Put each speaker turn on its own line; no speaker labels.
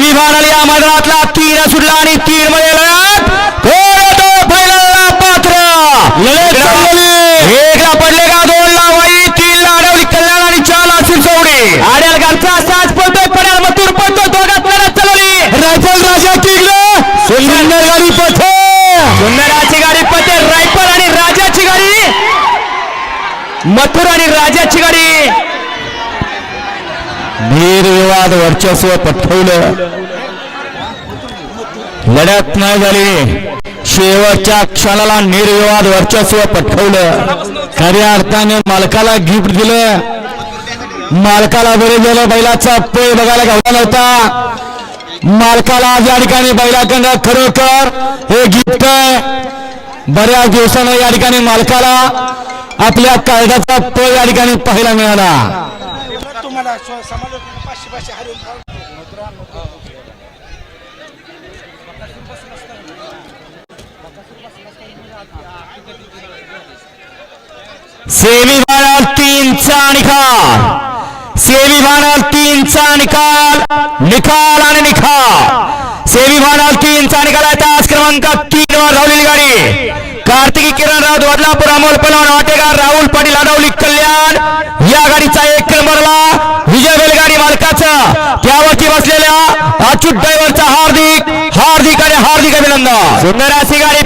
Semi final या मैदानातला तीन सुटला आणि तीन मध्ये लढत थोडं तो फायनलला पात्र. एकला पडले का दोन तीन ला अडवली कल्याण आणि चार चिंचवडी आड्याल साज पडतोय पड्याल मथुर पडतोय दोघात लढत चालवली. रायफल राजा टिकलं सुंदर गाडी पथे. सुंदराची गाडी पथे रायफल आणि राजाची गाडी. मथुर आणि राजाची गाडी. निर्विवाद वर्चस्व पटवलं. लढत नाही झाली. शेवटच्या क्षणाला निर्विवाद वर्चस्व पटवलं. खऱ्या अर्थाने मालकाला गिफ्ट दिलं. मालकाला बरे झालं. बैलाचा पेय बघायला गावला नव्हता. मालकाला या ठिकाणी बैलाकडनं खरोखर हे गिफ्ट आहे. बऱ्याच दिवसानं या ठिकाणी मालकाला आपल्या कायद्याचा पोय या ठिकाणी पाहायला मिळाला.
तुम्हाला समाजातून पाचशे पाचशे हरवून
सेमीफायनल तीनचा निकाल. सेमीफायनल तीनचा निकाल. निकाल आणि निकाल. सेमीफायनल तीनचा निकाल आहे. तास क्रमांक तीन वर धावलेली गाडी. कार्तिकी किरण राऊत बदलापूर अमोल पलवान वाटेगार राहुल पाटील अडवली कल्याण या गाडीचा ജില്ല അച്യുട്ട് ഡ്രൈവർ ഹാർദിക് ഹാർദിക് അല്ലെ ഹാർദിക് അഭിനന്ദ സുന്ദരാസികാരി